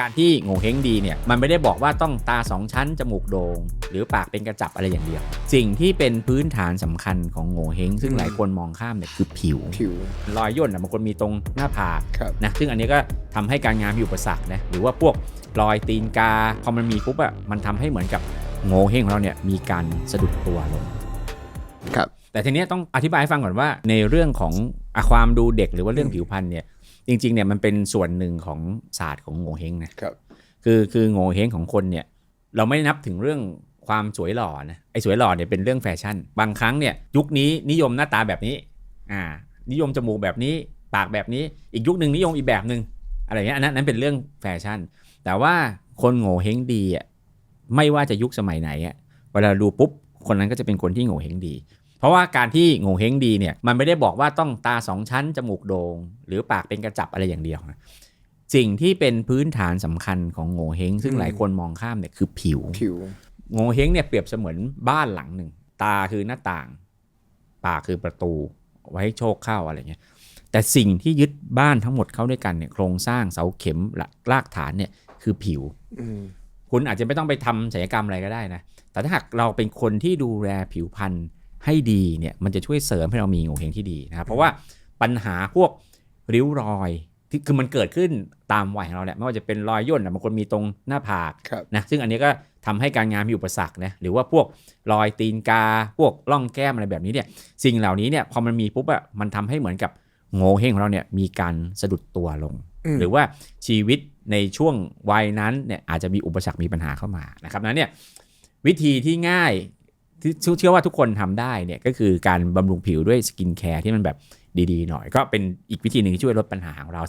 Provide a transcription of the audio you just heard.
การที่โง่เฮงดีเนี่ยมันไม่ได้บอกว่าต้องตาสองชั้น จมูกโดง่งหรือปากเป็นกระจับอะไรอย่างเดียว สิ่งที่เป็นพื้นฐานสำคัญของโง่เฮงซึ่งอืมหลายคนมองข้ามเนี่ยคือผิวผิว รอยย่นนะบางคนมีตรงหน้าผากครับนะซึ่งอันนี้ก็ทำให้การงานมีอุปสรรคนะหรือว่าพวกรอยตีนกาพอมันมีปุ๊บอะมันทำให้เหมือนกับโง่เฮงของเราเนี่ยมีการสะดุดตัวลงครับแต่ทีเนี้ยต้องอธิบายให้ฟังก่อนว่าในเรื่องของอะความดูเด็กหรือว่าเรื่องผิวพรรณเนี่ย จริงๆเนี่ยมันเป็นส่วนหนึ่งของศาสตร์ของโง่เฮงนะครับคือคือโง่เฮงของคนเนี่ยเราไม่ได้นับถึงเรื่องความสวยหล่อนะไอ้สวยหล่อเนี่ยเป็นเรื่องแฟชั่น บางครั้งเนี่ยยุคนี้นิยมหน้าตาแบบนี้อ่านิยมจมูกแบบนี้ปากแบบนี้อีกยุคหนึ่งนิยมอีกแบบหนึ่งอะไรเงี้ยอันนั้นนั้นเป็นเรื่องแฟชั่น แต่ว่าคนโง่เฮงดีอะไม่ว่าจะยุคสมัยไหนอะเวลาดูปุ๊บคนนั้นก็จะเป็นคนที่โง่เฮงดี เพราะว่าการที่โง่เฮงดีเนี่ยมันไม่ได้บอกว่าต้องตาสองชั้นจมูกโดง่งหรือปากเป็นกระจับอะไรอย่างเดียวนะสิ่งที่เป็นพื้นฐานสำคัญของโง่เฮงซึ่งอืมหลายคนมองข้ามเนี่ยคือผิวผิวโง่เฮงเนี่ยเปรียบเสมือนบ้านหลังหนึ่ง ตาคือหน้าต่าง ปากคือประตูไว้ให้โชคเข้าอะไรเงี้ยแต่สิ่งที่ยึดบ้านทั้งหมดเข้าด้วยกันเนี่ยโครงสร้างเสาเข็มหลักรากฐานเนี่ยคือผิวอืมคุณอาจจะไม่ต้องไปทำศัลยกรรมอะไรก็ได้นะแต่ถ้าหากเราเป็นคนที่ดูแลผิวพรรณ ให้ดีเนี่ยมันจะช่วยเสริมให้เรามีโงเฮงที่ดีนะครับเพราะว่าปัญหาพวกริ้วรอยที่คือมันเกิดขึ้นตามวัยของเราแหละไม่ว่าจะเป็นรอยย่นนะบางคนมีตรงหน้าผากครับนะซึ่งอันนี้ก็ทำให้การงานมีอุปสรรคนะหรือว่าพวกรอยตีนกา พวกร่องแก้มอะไรแบบนี้เนี่ยสิ่งเหล่านี้เนี่ยพอมันมีปุ๊บอะมันทำให้เหมือนกับโงเฮงของเราเนี่ยมีการสะดุดตัวลงมหรือว่าชีวิตในช่วงวัยนั้นเนี่ยอาจจะมีอุปสรรคมีปัญหาเข้ามานะครับนั้นเนี่ยวิธีที่ง่าย ที่เชื่อว่าทุกคนทำได้เนี่ยก็คือการบำรุงผิวด้วยสกินแคร์ที่มันแบบดีๆหน่อย ก็เป็นอีกวิธีหนึ่งที่ช่วยลดปัญหาของเรา